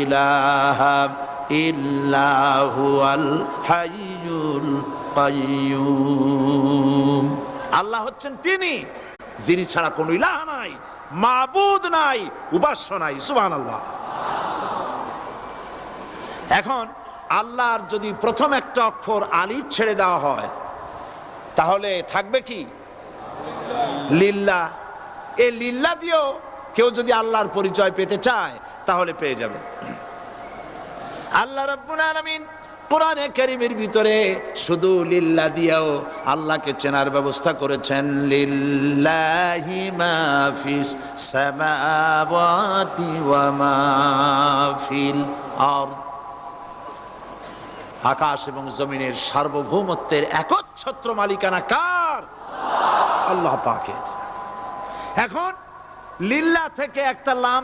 ইলাহা ইল্লাহুয়াল হাইয়ুল কাইয়ুম। আল্লাহ হচ্ছেন তিনি, যিনি ছাড়া কোনো ইলাহ নাই, মাবুদ নাই, উপাস্য নাই, সুবহানাল্লাহ। এখন আল্লাহর যদি প্রথম একটা অক্ষর আলিফ ছেড়ে দেওয়া হয়, তাহলে থাকবে কি? লিল্লা। এ লিল্লা দিয়েও কেউ যদি আল্লাহর পরিচয় পেতে চায় তাহলে পেয়ে যাবে। আল্লাহ রাব্বুল আলামিন কোরআনে কারীমের ভিতরে শুধু লিল্লা দিয়েও আল্লাহকে চেনার ব্যবস্থা করেছেন, লিল্লাহি মা ফিস সামাওয়াতি ওয়া মা ফিল আরদ। আকাশ এবং জমিনের সার্বভৌমত্বের একচ্ছত্র মালিকানা কার? আল্লাহ পাকের। এখন লিল্লা থেকে একটা লাম